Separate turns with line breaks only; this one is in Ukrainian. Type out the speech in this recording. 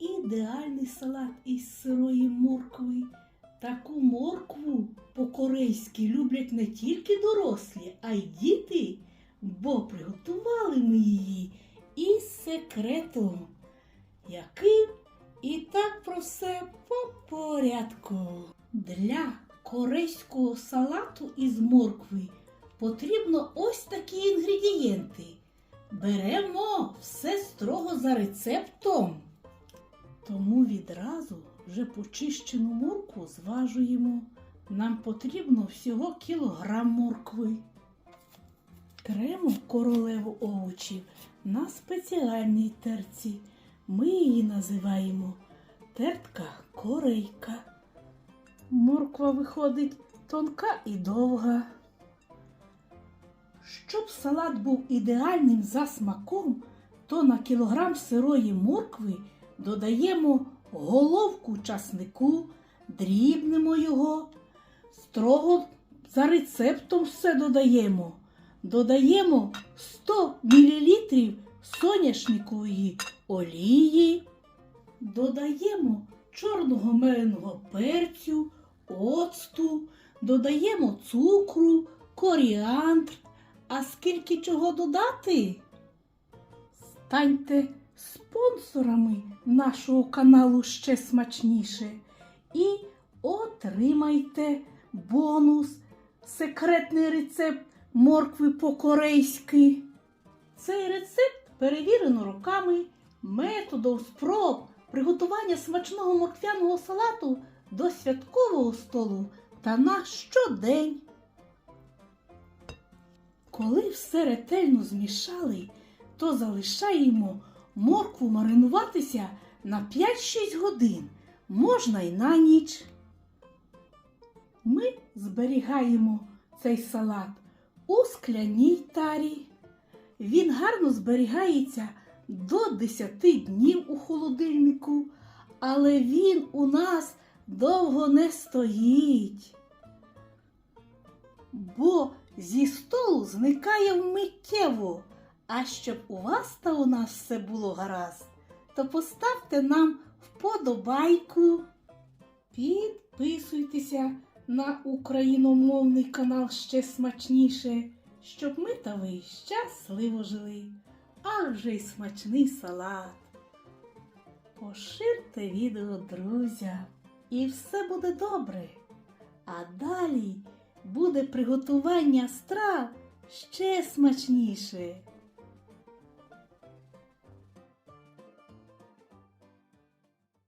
ідеальний салат із сирої моркви. Таку моркву по-корейськи люблять не тільки дорослі, а й діти, бо приготували ми її із секретом, яким і так про все по порядку. Для корейського салату із моркви потрібно ось такі інгредієнти. Беремо все строго за рецептом. Тому відразу вже почищену моркву зважуємо. Нам потрібно всього кілограм моркви. Тремо королеву овочів на спеціальній терці. Ми її називаємо тертка корейка. Морква виходить тонка і довга. Щоб салат був ідеальним за смаком, то на кілограм сирої моркви додаємо головку часнику, дрібнемо його, строго за рецептом все додаємо. Додаємо 100 мл соняшникової олії, додаємо чорного меленого перцю, оцту, додаємо цукру, коріандр. А скільки чого додати? Станьте спонсорами нашого каналу ще смачніше і отримайте бонус, секретний рецепт моркви по-корейськи. Цей рецепт перевірено роками методом спроб приготування смачного морквяного салату до святкового столу та на щодень. Коли все ретельно змішали, то залишаємо моркву маринуватися на 5-6 годин, можна й на ніч. Ми зберігаємо цей салат у скляній тарі. Він гарно зберігається до 10 днів у холодильнику, але він у нас довго не стоїть. Бо зі столу зникає вмиттєво. А щоб у вас та у нас все було гаразд, то поставте нам вподобайку. Підписуйтеся на україномовний канал ще смачніше, щоб ми та ви щасливо жили. А вже й смачний салат. Поширте відео друзям, і все буде добре. А далі буде приготування страв ще смачніше.